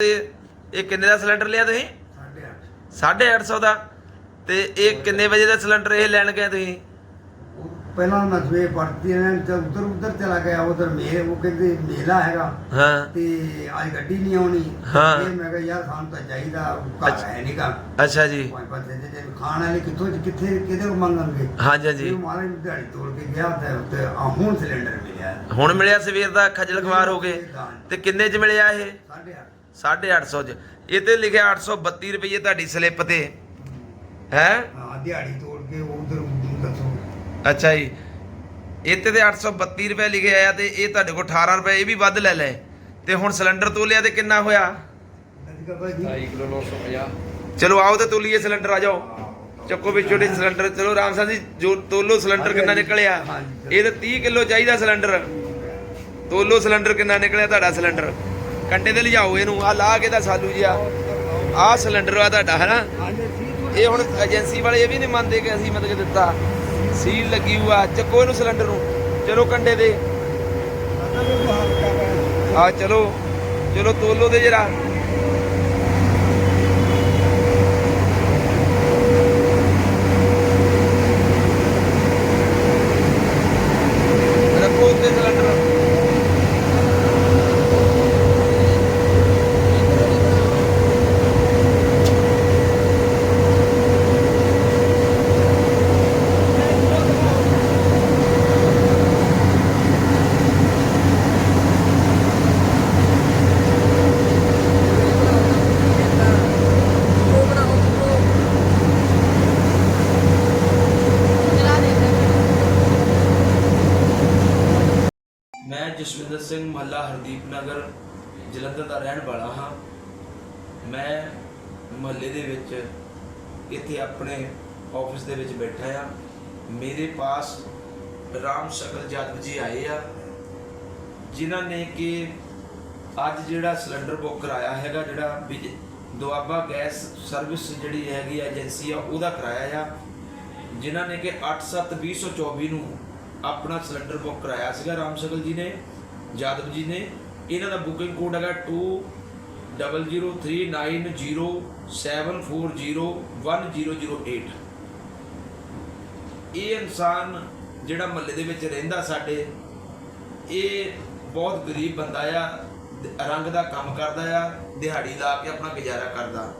ਤੇ ਇਹ ਕਿੰਨੇ ਦਾ ਸਿਲੰਡਰ ਲਿਆ ਤੁਸੀਂ? ਸਾਢੇ ਅੱਠ 850 ਦਾ। ਤੇ ਇਹ ਕਿੰਨੇ ਵਜੇ ਦਾ ਸਿਲੰਡਰ ਇਹ ਲੈਣ ਗਏ ਤੁਸੀਂ? ਪਹਿਲਾਂ ਮੈਂ ਸਵੇਰ ਪੜਤੀ ਨੇ ਤੇ ਉਧਰ ਉਧਰ ਚਲਾ ਗਿਆ ਉਧਰ ਮੇਲ ਉਹ ਕਹਿੰਦੇ ਮੇਲਾ ਹੈਗਾ। ਹਾਂ। ਤੇ ਅੱਜ ਗੱਡੀ ਨਹੀਂ ਆਉਣੀ। ਹਾਂ। ਮੈਂ ਕਿਹਾ ਯਾਰ ਸਾਨੂੰ ਤਾਂ ਚਾਹੀਦਾ ਘਰ। ਹੈ ਨਹੀਂਗਾ ਅੱਛਾ ਜੀ। ਪੰਜ ਪੰਜ ਛੇ ਛੇ ਖਾਣ ਵਾਲੇ ਕਿੱਥੋਂ ਕਿੱਥੇ ਕਿਹਦੇ ਮੰਗਣਗੇ? ਹਾਂਜੀ ਹਾਂਜੀ। ਮਾਰੇ ਦਿਹਾੜੀ ਤੋੜ ਕੇ ਗਿਆ ਤੇ ਉੱਤੇ ਆ ਹੁਣ ਸਿਲੰਡਰ ਮਿਲਿਆ। ਹੁਣ ਮਿਲਿਆ ਸਵੇਰ ਦਾ ਖੱਜਲ ਖਵਾਰ ਹੋ ਗਏ ਤੇ ਕਿੰਨੇ ਚ ਮਿਲਿਆ ਇਹ? ਸਾਢੇ ਅੱਠ। 850 ਚ। ਇਹ ਤੇ ਲਿਖਿਆ 832 ਰੁਪਏ ਤੁਹਾਡੀ ਸਲਿੱਪ ਤੇ। ਹੈ? ਹਾਂ ਦਿਹਾੜੀ ਤੋੜ ਕੇ ਉਧਰ ਦੱਸੋ। ਅੱਛਾ ਜੀ। ਇੱਥੇ ਤੇ 832 ਰੁਪਏ ਲਿਖਿਆ ਆ ਤੇ ਇਹ ਤੁਹਾਡੇ ਕੋਲ 18 ਰੁਪਏ ਇਹ ਵੀ ਵੱਧ ਲੈ ਲਏ ਤੇ ਹੁਣ ਸਿਲੰਡਰ ਤੋਲਿਆ ਤੇ ਕਿੰਨਾ ਹੋਇਆ? ਨਦੀ ਬਾਬਾ ਜੀ। 2 ਕਿਲੋ 950 ਚਲੋ ਆਓ ਤੇ ਤੋਲੀਏ ਸਿਲੰਡਰ ਆ ਜਾਓ। ਚੱਕੋ ਵਿੱਚ ਛੋਟੇ ਸਿਲੰਡਰ ਚਲੋ ਰਾਮ ਸਾਹਿਬ ਜੀ ਜੋ ਤੋਲੋ ਸਿਲੰਡਰ ਕਿੰਨਾ ਨਿਕਲਿਆ? ਇਹ ਤੇ 30 ਕਿਲੋ ਚਾਹੀਦਾ ਸਿਲੰਡਰ। ਤੋਲੋ ਸਿਲੰਡਰ ਕਿੰਨਾ ਨਿਕਲਿਆ ਤੁਹਾਡਾ ਸਿਲੰਡਰ? ਕੰਡੇ ਤੇ ਲਿਜਾਓ ਇਹਨੂੰ ਆ ਲਾ ਕੇ ਦਾ ਸਾਲੂ ਜੀ ਆ ਸਿਲੰਡਰ ਆ ਤੁਹਾਡਾ, ਹਨਾ? ਇਹ ਹੁਣ ਏਜੰਸੀ ਵਾਲੇ ਇਹ ਵੀ ਨਹੀਂ ਮੰਨਦੇ ਕਿ ਅਸੀਂ ਮਤਲਬ ਦਿੱਤਾ। ਸੀਲ ਲੱਗੀ ਹੋਆ ਚੱਕੋ ਇਹਨੂੰ ਸਿਲੰਡਰ ਨੂੰ, ਚਲੋ ਕੰਡੇ ਦੇ ਆ ਚਲੋ ਚਲੋ ਤੋਲੋ ਤੇ ਜਰਾ ਰੱਖੋ ਉੱਤੇ ਸਿਲੰਡਰ ਮੈਂ ਜਸਵਿੰਦਰ ਸਿੰਘ ਮਹੱਲਾ ਹਰਦੀਪ ਨਗਰ, ਜਲੰਧਰ ਦਾ ਰਹਿਣ ਵਾਲਾ ਹਾਂ। ਮੈਂ ਮਹੱਲੇ ਦੇ ਵਿੱਚ ਇੱਥੇ ਆਪਣੇ ਆਫਿਸ ਦੇ ਵਿੱਚ ਬੈਠਾ ਆ ਮੇਰੇ ਪਾਸ ਰਾਮ ਸ਼ਕਲ ਜਾਦਵ ਜੀ ਆਏ ਆ, ਜਿਨ੍ਹਾਂ ਨੇ ਕਿ ਅੱਜ ਜਿਹੜਾ ਸਿਲੰਡਰ ਬੁੱਕ ਕਰਾਇਆ ਹੈਗਾ, ਜਿਹੜਾ ਬਿਜ- ਦੁਆਬਾ ਗੈਸ ਸਰਵਿਸ ਜਿਹੜੀ ਹੈਗੀ ਏਜੰਸੀ ਆ, ਉਹਦਾ ਕਰਾਇਆ ਆ। ਜਿਨ੍ਹਾਂ ਨੇ ਕਿ 8/7/2024 ਨੂੰ ਆਪਣਾ ਸਿਲੰਡਰ ਬੁੱਕ ਕਰਾਇਆ ਸੀਗਾ ਰਾਮ ਸ਼ਕਲ ਜੀ ਨੇ। ਜਾਦਵ ਜੀ ਨੇ ਇਹਨਾਂ ਦਾ ਬੁਕਿੰਗ ਕੋਡ ਹੈਗਾ 203907401008 ਇਹ ਇਨਸਾਨ ਜਿਹੜਾ ਮਹੱਲੇ ਦੇ ਵਿੱਚ ਰਹਿੰਦਾ ਸਾਡੇ, ਇਹ ਬਹੁਤ ਗਰੀਬ ਬੰਦਾ ਆ, ਰੰਗ ਦਾ ਕੰਮ ਕਰਦਾ ਆ, ਦਿਹਾੜੀ ਲਾ ਕੇ ਆਪਣਾ ਗੁਜ਼ਾਰਾ ਕਰਦਾ।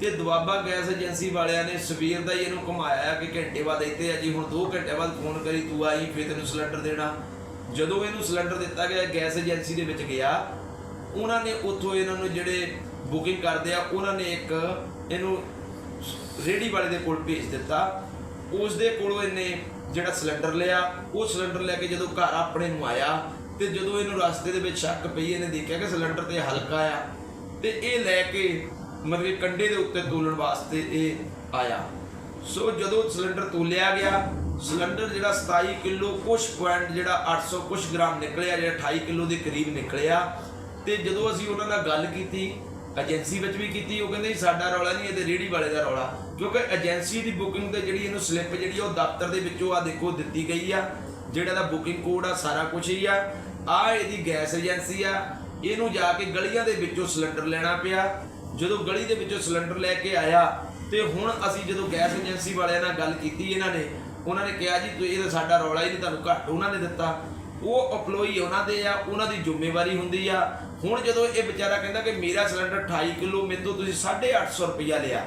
ਤੇ ਦੁਆਬਾ ਗੈਸ ਏਜੰਸੀ ਵਾਲਿਆਂ ਨੇ ਸਵੇਰ ਦਾ ਹੀ ਇਹਨੂੰ ਘੁਮਾਇਆ ਕਿ ਘੰਟੇ ਬਾਅਦ ਇੱਥੇ ਆ ਜੀ, ਹੁਣ 2 ਘੰਟੇ ਬਾਅਦ ਫੋਨ ਕਰੀ, ਤੂੰ ਆਈ, ਫੇਰ ਤੈਨੂੰ ਸਿਲੰਡਰ ਦੇਣਾ। ਜਦੋਂ ਇਹਨੂੰ ਸਿਲੰਡਰ ਦਿੱਤਾ ਗਿਆ, ਗੈਸ ਏਜੰਸੀ ਦੇ ਵਿੱਚ ਗਿਆ, ਉਹਨਾਂ ਨੇ ਉੱਥੋਂ ਇਹਨਾਂ ਨੂੰ ਜਿਹੜੇ ਬੁਕਿੰਗ ਕਰਦੇ ਆ, ਉਹਨਾਂ ਨੇ ਇੱਕ ਇਹਨੂੰ ਰੇੜੀ ਵਾਲੇ ਦੇ ਕੋਲ ਭੇਜ ਦਿੱਤਾ। ਉਸ ਦੇ ਕੋਲੋਂ ਇਹਨੇ ਜਿਹੜਾ ਸਿਲੰਡਰ ਲਿਆ, ਉਹ ਸਿਲੰਡਰ ਲੈ ਕੇ ਜਦੋਂ ਘਰ ਆਪਣੇ ਨੂੰ ਆਇਆ ਤੇ ਜਦੋਂ ਇਹਨੂੰ ਰਸਤੇ ਦੇ ਵਿੱਚ ਸ਼ੱਕ ਪਈ, ਇਹਨੇ ਦੇਖਿਆ ਕਿ ਸਿਲੰਡਰ ਤੇ ਹਲਕਾ ਆ ਤੇ ਇਹ ਲੈ ਕੇ ਮਤਲਬ ਕਿ ਕੰਡੇ ਦੇ ਉੱਤੇ ਤੋਲਣ ਵਾਸਤੇ ਇਹ ਆਇਆ। ਸੋ ਜਦੋਂ ਸਿਲੰਡਰ ਤੋਲਿਆ ਗਿਆ ਸਿਲੰਡਰ ਜਿਹੜਾ 27 ਕਿਲੋ ਕੁਛ ਪੁਆਇੰਟ ਜਿਹੜਾ 800 ਕੁਛ ਗ੍ਰਾਮ ਨਿਕਲਿਆ, ਜਿਹੜਾ 28 ਕਿਲੋ ਦੇ ਕਰੀਬ ਨਿਕਲਿਆ। ਤੇ ਜਦੋਂ ਅਸੀਂ ਉਹਨਾਂ ਨਾਲ ਗੱਲ ਕੀਤੀ ਏਜੰਸੀ ਵਿੱਚ ਵੀ ਕੀਤੀ, ਉਹ ਕਹਿੰਦੇ ਸਾਡਾ ਰੌਲਾ ਨਹੀਂ ਇਹਦੇ ਤੇ ਰੇੜੀ ਵਾਲੇ ਦਾ ਰੌਲਾ। ਕਿਉਂਕਿ ਏਜੰਸੀ ਦੀ ਬੁਕਿੰਗ ਤੇ ਜਿਹੜੀ ਇਹਨੂੰ ਸਲਿੱਪ ਜਿਹੜੀ ਆ, ਉਹ ਦਫ਼ਤਰ ਦੇ ਵਿੱਚੋਂ ਆ ਦੇਖੋ ਦਿੱਤੀ ਗਈ ਆ। ਜਿਹੜਾ ਦਾ ਬੁਕਿੰਗ ਕੋਡ ਆ, ਸਾਰਾ ਕੁਝ ਹੀ ਆ। ਆ ਇਹਦੀ ਗੈਸ ਏਜੰਸੀ ਆ। ਇਹਨੂੰ ਜਾ ਕੇ ਗਲੀਆਂ ਦੇ ਵਿੱਚੋਂ ਸਿਲੰਡਰ ਲੈਣਾ ਪਿਆ। ਜਦੋਂ ਗਲੀ ਦੇ ਵਿੱਚੋਂ ਸਿਲੰਡਰ ਲੈ ਕੇ ਆਇਆ, ਤੇ ਹੁਣ ਅਸੀਂ ਜਦੋਂ ਗੈਸ ਏਜੰਸੀ ਵਾਲਿਆਂ ਨਾਲ ਗੱਲ ਕੀਤੀ ਇਹਨਾਂ ਨੇ ਉਹਨਾਂ ਨੇ ਕਿਹਾ ਜੀ, ਤੁਸੀਂ ਇਹ ਤਾਂ ਸਾਡਾ ਰੌਲਾ ਹੀ ਨਹੀਂ ਤੁਹਾਨੂੰ ਘੱਟ ਉਹਨਾਂ ਨੇ ਦਿੱਤਾ। ਉਹ ਅਪਲੋਈ ਉਹਨਾਂ ਦੇ ਆ, ਉਹਨਾਂ ਦੀ ਜ਼ਿੰਮੇਵਾਰੀ ਹੁੰਦੀ ਆ। ਹੁਣ ਜਦੋਂ ਇਹ ਵਿਚਾਰਾ ਕਹਿੰਦਾ ਕਿ ਮੇਰਾ ਸਿਲੰਡਰ 28 ਕਿਲੋ, ਮੇਰੇ ਤੋਂ ਤੁਸੀਂ 850 ਰੁਪਇਆ ਲਿਆ।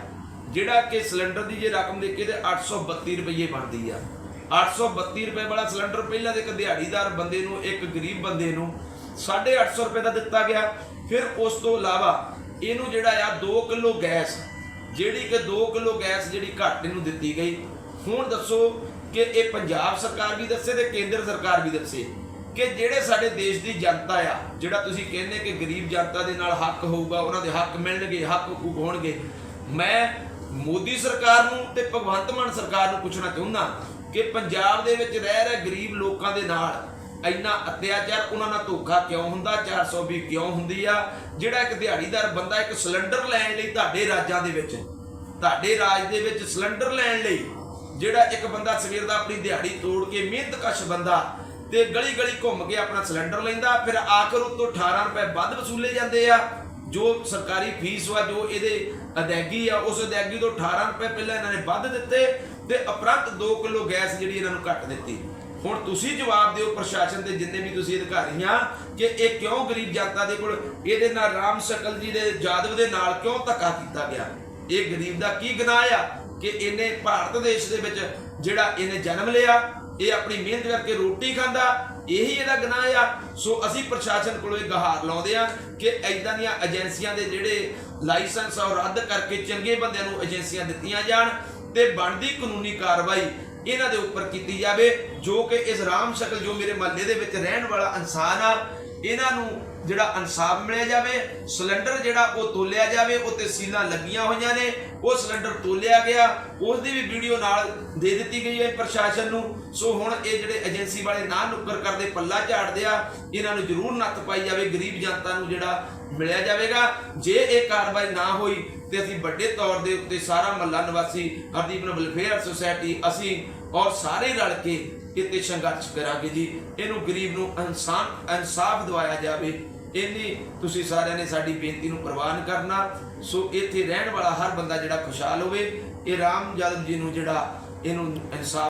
ਜਿਹੜਾ ਕਿ ਸਿਲੰਡਰ ਦੀ ਜੇ ਰਕਮ ਦੇਖੇ ਤੇ 832 ਰੁਪਏ ਬਣਦੀ ਆ। 832 ਰੁਪਏ ਵਾਲਾ ਸਿਲੰਡਰ ਪਹਿਲਾਂ ਤੇ ਇੱਕ ਦਿਹਾੜੀਦਾਰ ਬੰਦੇ ਨੂੰ, ਇੱਕ ਗਰੀਬ ਬੰਦੇ ਨੂੰ 850 ਰੁਪਏ ਦਾ ਦਿੱਤਾ ਗਿਆ। ਫਿਰ ਉਸ ਤੋਂ ਇਲਾਵਾ ਇਹਨੂੰ ਜਿਹੜਾ ਆ 2 ਕਿਲੋ ਗੈਸ, ਜਿਹੜੀ ਕਿ 2 ਕਿਲੋ ਗੈਸ ਜਿਹੜੀ ਘੱਟ ਇਹਨੂੰ ਦਿੱਤੀ ਗਈ। ਹੁਣ ਦੱਸੋ ਕਿ ਇਹ ਪੰਜਾਬ ਸਰਕਾਰ ਵੀ ਦੱਸੇ ਤੇ ਕੇਂਦਰ ਸਰਕਾਰ ਵੀ ਦੱਸੇ ਕਿ ਜਿਹੜੇ ਸਾਡੇ ਦੇਸ਼ ਦੀ ਜਨਤਾ ਆ, ਜਿਹੜਾ ਤੁਸੀਂ ਕਹਿੰਦੇ ਕਿ ਗਰੀਬ ਜਨਤਾ ਦੇ ਨਾਲ ਹੱਕ ਹੋਊਗਾ, ਉਹਨਾਂ ਦੇ ਹੱਕ ਮਿਲਣਗੇ, ਹੱਕ ਹਕੂਕ ਹੋਣਗੇ। ਮੈਂ ਮੋਦੀ ਸਰਕਾਰ ਨੂੰ ਤੇ ਭਗਵੰਤ ਮਾਨ ਸਰਕਾਰ ਨੂੰ ਪੁੱਛਣਾ ਚਾਹੁੰਦਾ ਕਿ ਪੰਜਾਬ ਦੇ ਵਿੱਚ ਰਹਿ ਰਹੇ ਗਰੀਬ ਲੋਕਾਂ ਦੇ ਨਾਲ ਇੰਨਾ ਅਤਿਆਚਾਰ ਉਹਨਾਂ ਨਾਲ ਧੋਖਾ ਕਿਉਂ ਹੁੰਦਾ? 420 ਕਿਉਂ ਹੁੰਦੀ ਆ? ਜਿਹੜਾ ਇੱਕ ਦਿਹਾੜੀਦਾਰ ਬੰਦਾ ਇੱਕ ਸਿਲੰਡਰ ਲੈਣ ਲਈ ਤੁਹਾਡੇ ਰਾਜਾਂ ਦੇ ਵਿੱਚ, ਤੁਹਾਡੇ ਰਾਜ ਦੇ ਵਿੱਚ ਸਿਲੰਡਰ ਲੈਣ ਲਈ ਜਿਹੜਾ ਇੱਕ ਬੰਦਾ ਸਵੇਰ ਦਾ ਆਪਣੀ ਦਿਹਾੜੀ ਤੋੜ ਕੇ ਮਿਹਨਤ ਕਸ਼ ਬੰਦਾ ਤੇ ਗਲੀ ਗਲੀ ਘੁੰਮ ਕੇ ਆਪਣਾ ਸਿਲੰਡਰ ਲੈਂਦਾ, ਫਿਰ ਆਖਰ ਉਤੋਂ 18 ਰੁਪਏ ਵੱਧ ਵਸੂਲੇ ਜਾਂਦੇ ਆ। ਜੋ ਸਰਕਾਰੀ ਫੀਸ ਵਾ, ਜੋ ਇਹਦੇ ਅਦਾਇਗੀ ਆ, ਉਸ ਅਦਾਇਗੀ ਤੋਂ 18 ਰੁਪਏ ਪਹਿਲਾਂ ਇਹਨਾਂ ਨੇ ਵੱਧ ਦਿੱਤੇ ਤੇ ਉਪਰੰਤ 2 ਕਿਲੋ ਗੈਸ ਜਿਹੜੀ ਇਹਨਾਂ ਨੂੰ ਘੱਟ ਦਿੱਤੀ। ਹੁਣ ਤੁਸੀਂ ਜਵਾਬ ਦਿਓ ਪ੍ਰਸ਼ਾਸਨ ਦੇ ਜਿੰਨੇ ਵੀ ਤੁਸੀਂ ਅਧਿਕਾਰੀ ਆ ਕਿ ਇਹ ਕਿਉਂ ਗਰੀਬ ਜਨਤਾ ਦੇ ਕੋਲ ਇਹਦੇ ਨਾਲ ਰਾਮ ਸਕਲ ਜੀ ਦੇ ਜਾਦਵ ਦੇ ਨਾਲ ਕਿਉਂ ਧੱਕਾ ਕੀਤਾ ਗਿਆ? ਇਹ ਗਰੀਬ ਦਾ ਕੀ ਗੁਨਾਹ ਆ? ਕਿ ਇਹਨੇ ਭਾਰਤ ਦੇਸ਼ ਦੇ ਵਿੱਚ ਜਿਹੜਾ ਇਹਨੇ ਜਨਮ ਲਿਆ, ਇਹ ਆਪਣੀ ਮਿਹਨਤ ਕਰਕੇ ਰੋਟੀ ਖਾਂਦਾ, ਇਹੀ ਇਹਦਾ ਗੁਨਾਹ ਆ। ਸੋ ਅਸੀਂ ਪ੍ਰਸ਼ਾਸਨ ਕੋਲੋਂ ਇਹ ਗਹਾਰ ਲਾਉਂਦੇ ਆ ਕਿ ਐਦਾਂ ਦੀਆਂ ਏਜੰਸੀਆਂ ਦੇ ਜਿਹੜੇ ਲਾਇਸੈਂਸ ਆ ਉਹ ਰੱਦ ਕਰਕੇ ਚੰਗੇ ਬੰਦਿਆਂ ਨੂੰ ਏਜੰਸੀਆਂ ਦਿੱਤੀਆਂ ਜਾਣ ਤੇ ਬਣਦੀ ਕਾਨੂੰਨੀ ਕਾਰਵਾਈ ਇਹਨਾਂ ਦੇ ਉੱਪਰ ਕੀਤੀ ਜਾਵੇ, ਜੋ ਕਿ ਇਸ ਰਾਮ ਸ਼ਕਲ ਜੋ ਮੇਰੇ ਮਹੱਲੇ ਦੇ ਵਿੱਚ ਰਹਿਣ ਵਾਲਾ ਇਨਸਾਨ ਆ, ਇਹਨਾਂ ਨੂੰ ਜਿਹੜਾ ਇਨਸਾਫ ਮਿਲਿਆ ਜਾਵੇ, ਸਿਲੰਡਰ ਜਿਹੜਾ ਉਹ ਤੋਲਿਆ ਜਾਵੇ ਉੱਤੇ ਸੀਲਾਂ ਲੱਗੀਆਂ ਹੋਈਆਂ ਨੇ, ਉਹ ਸਿਲੰਡਰ ਤੋਲਿਆ ਗਿਆ ਉਸ ਦੀ ਵੀ ਵੀਡੀਓ ਨਾਲ ਦੇ ਦਿੱਤੀ ਗਈ ਹੈ ਪ੍ਰਸ਼ਾਸਨ ਨੂੰ। ਸੋ ਹੁਣ ਇਹ ਜਿਹੜੇ ਏਜੰਸੀ ਵਾਲੇ ਨਾ ਨੁੱਕਰ ਕਰਦੇ, ਪੱਲਾ ਝਾੜਦੇ ਆ, ਇਹਨਾਂ ਨੂੰ ਜ਼ਰੂਰ ਨੱਥ ਪਾਈ ਜਾਵੇ, ਗਰੀਬ ਜਨਤਾ ਨੂੰ ਜਿਹੜਾ ਮਿਲਿਆ ਜਾਵੇਗਾ। ਜੇ ਇਹ ਕਾਰਵਾਈ ਨਾ ਹੋਈ, ਤੇ ਅਸੀਂ ਵੱਡੇ ਤੌਰ ਦੇ ਉੱਤੇ ਸਾਰਾ ਮਹੱਲਾ ਨਿਵਾਸੀ ਹਰਦੀਪ ਵੈਲਫੇਅਰ ਸੁਸਾਇਟੀ ਅਸੀਂ ਔਰ ਸਾਰੇ ਰਲ ਕੇ ਇੱਥੇ ਸੰਘਰਸ਼ ਕਰਾਂਗੇ ਜੀ। ਇਹਨੂੰ ਗਰੀਬ ਨੂੰ ਇਨਸਾਨ, ਇਨਸਾਫ ਦਿਵਾਇਆ ਜਾਵੇ। ਇੰਨੀ ਤੁਸੀਂ ਸਾਰਿਆਂ ਨੇ ਸਾਡੀ ਬੇਨਤੀ ਨੂੰ ਪ੍ਰਵਾਨ ਕਰਨਾ। ਸੋ ਇੱਥੇ ਰਹਿਣ ਵਾਲਾ ਹਰ ਬੰਦਾ ਜਿਹੜਾ ਖੁਸ਼ਹਾਲ ਹੋਵੇ, ਇਹ ਰਾਮ ਜਾਦਵ ਜੀ ਨੂੰ ਜਿਹੜਾ ਇਹਨੂੰ ਇਨਸਾਫ